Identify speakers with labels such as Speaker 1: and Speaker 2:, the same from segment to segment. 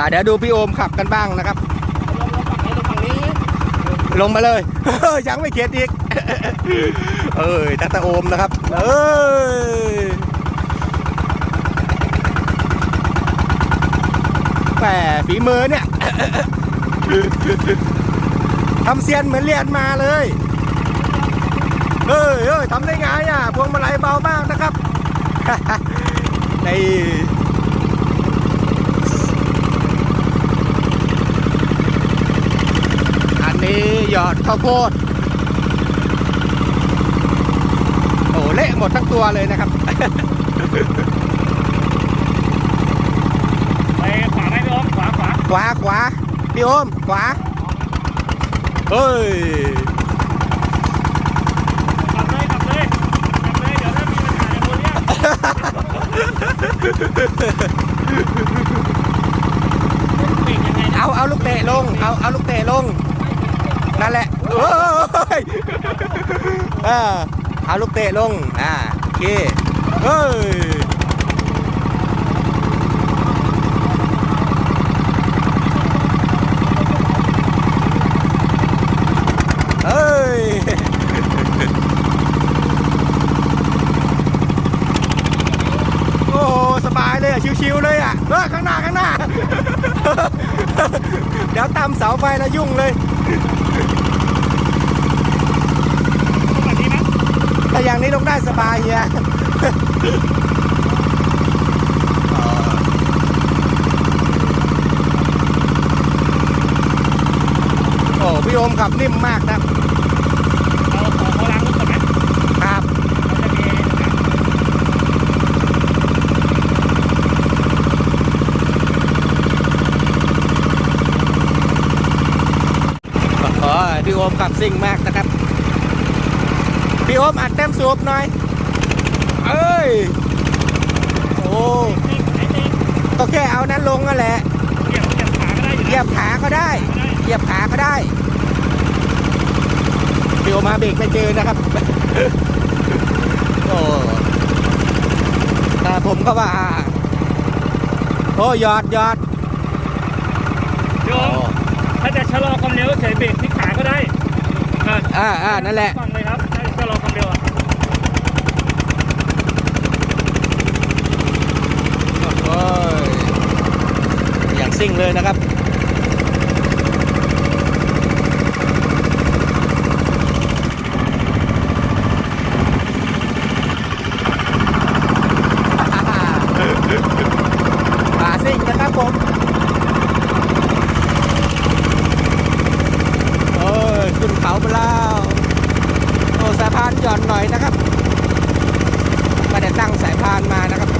Speaker 1: อะเดี๋ยวดูพี่โอมขับกันบ้างนะครับ
Speaker 2: ลงฝั่งนี้
Speaker 1: ลงมาเลย ยังไม่เข็ดอีก เอ้ยตาตาโอมนะครับ เอ้ยแหมฝีมือเนี่ยทำเซียนเหมือนเรียนมาเลยเฮ้ยเฮ้ยทำได้ไงอะพวงมาลัยเบามากนะครับ ในนี้หย อดข้าวโพดโอ้เละหมดทั้งตัวเลยนะครับ
Speaker 2: ไปขวาไหมพี่โอมขวาขวา
Speaker 1: ขวาขวาพี่โอมขวาเฮ้ย
Speaker 2: กลับเลยกลับเลยกลับเลยเดี๋ยวถ้ามีปัญหาจะโดนเรียกเบรกยังไงนะ
Speaker 1: เอาเอาลูกเตะลง เอาเอาลูกเตะลง นั่นแหละโอ้ยเออเอาลูกเตะลง อ่าโอเคเฮ้ยเฮ้ยโอ้โหสบายเลยอะ ชิวๆเลยอะเออข้างหน้า ข้างหน้า เดี๋ยวตามเสาไฟแล้วยุ่งเลย
Speaker 2: แบบนี้นะ
Speaker 1: แต่อย่างนี้ลงได้สบายเฮียโอ้พี่โอมขับนิ่มมากนะ
Speaker 2: เราขอเขาล้างรถก่อนไหม
Speaker 1: ครับ
Speaker 2: เราจะมี
Speaker 1: โอ้ยพี่โอมขับซิ่งมากนะครับ พี่โอมอัดเต็มสูบหน่อย เอ้ย โอ้
Speaker 2: ติ๊กไอ้ติ๊ก
Speaker 1: ก็แค่เอานั้นลงนั่นแหละ
Speaker 2: เหยียบเหยียบขาก็ได้อยู่
Speaker 1: เหยียบ
Speaker 2: นะ
Speaker 1: ขาก็ได้เหยียบขาก็ได้พี่โอมาเบรกไม่เจอนะครับ โอ้แต่ผมก็ว่า โอ้หยอดหยอด
Speaker 2: พี่โอมถ้าจะชะลอความเร็วเฉยเบรกที่ขาก็ได้ อะ
Speaker 1: อ่าอ่านั่นแหละ
Speaker 2: ฟังเลยครับถ้าจะชะลอความเร็วอะ
Speaker 1: โอ้ยอย่าง ซิ่งเลยนะครับ ขาซิ่งนะครับผม โอ้ย ขึ้นเขาไปแล้ว โอ้สายพานหย่อนหน่อยนะครับไม่ได้ตั้งสายพานมานะครับ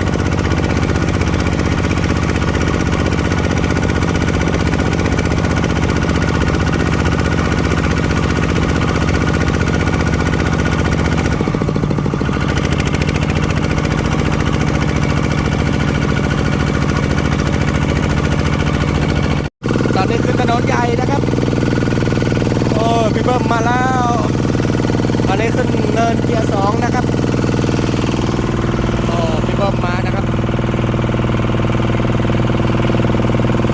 Speaker 1: ตอ นนี้ขึ้นถนนใหญ่นะครับโอ้พี่เบิ้มมาแล้วตอนนี้ขึ้นเนินเกียร์สองนะครับโอ้พี่เบิ้มมานะครับ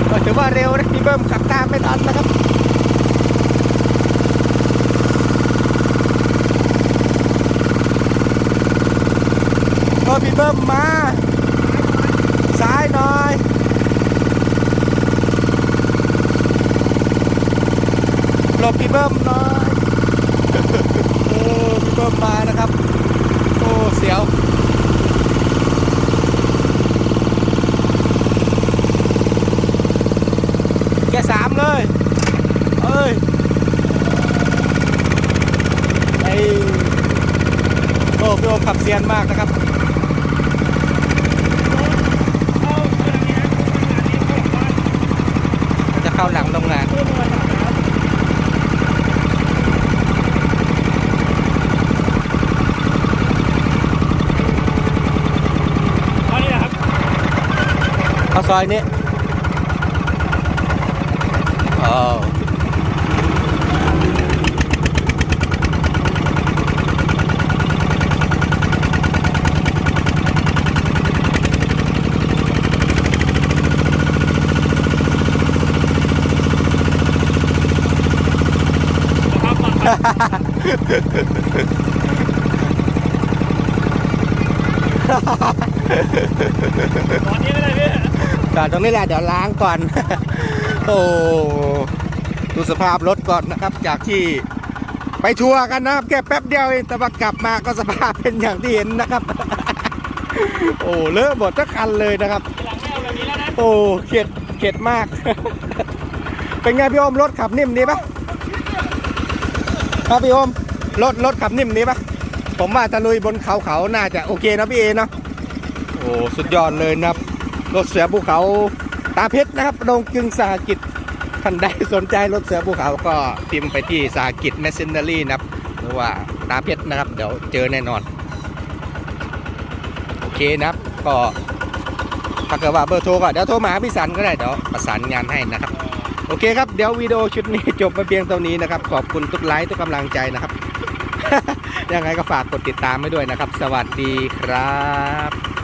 Speaker 1: ก็ถือว่าเร็วนะพี่เบิ้มขับตามไม่ทันนะครับก็พี่เบิ้มมา ซ้ายหน่อย บพี่เบิ้มหน่อยโอ้พี่เบิ้มมานะครับ โอ้เสียวแกสามเลยเอ้ยไอโอ้พี่โอมขับเซียนมากนะครับ
Speaker 2: kasane oh Hahaha. 間に合わないね
Speaker 1: จ
Speaker 2: อด
Speaker 1: ตรงนี้แหละเดี๋ยวล้างก่อน โอ้ดูสภาพรถก่อนนะครับ จากที่ไปทัวร์กันนะครับแค่แป๊บเดียวเองแต่ว่ากลับมาก็สภาพเป็นอย่างที่เห็นนะครับ โอ้เลอะหมดทั้งคันเลยนะครับ โอ้เข็ดเข็ดมาก เป็นไงพี่อมรถขับนิ่มดีปะครับพี่อมรถรถขับนิ่มดีปะผมว่าจะลุยบนเขาเขาน่าจะโอเคนะพี่เอเนาะโอ้สุดยอดเลยนะครับ รถเสือภูเขาตาเพชรนะครับโรงกึงสหกิจท่านใดสนใจรถเสือภูเขาก็พิมพ์ไปที่สหกิจแมชชีนเนอรี่นะครับ หรือว่าตาเพชรนะครับ เดี๋ยวเจอแน่นอน โอเคนะครับก็ถ้าเกิดว่าเบอร์โทรก็เดี๋ยวโทรมาพี่สันก็ได้เดี๋ยวประสานงานให้นะครับ โอเคครับเดี๋ยววิดีโอชุดนี้จบมาเพียงเท่านี้นะครับ ขอบคุณทุกไลค์ทุกกำลังใจนะครับยังไงก็ฝากกดติดตามไว้ด้วยนะครับ สวัสดีครับ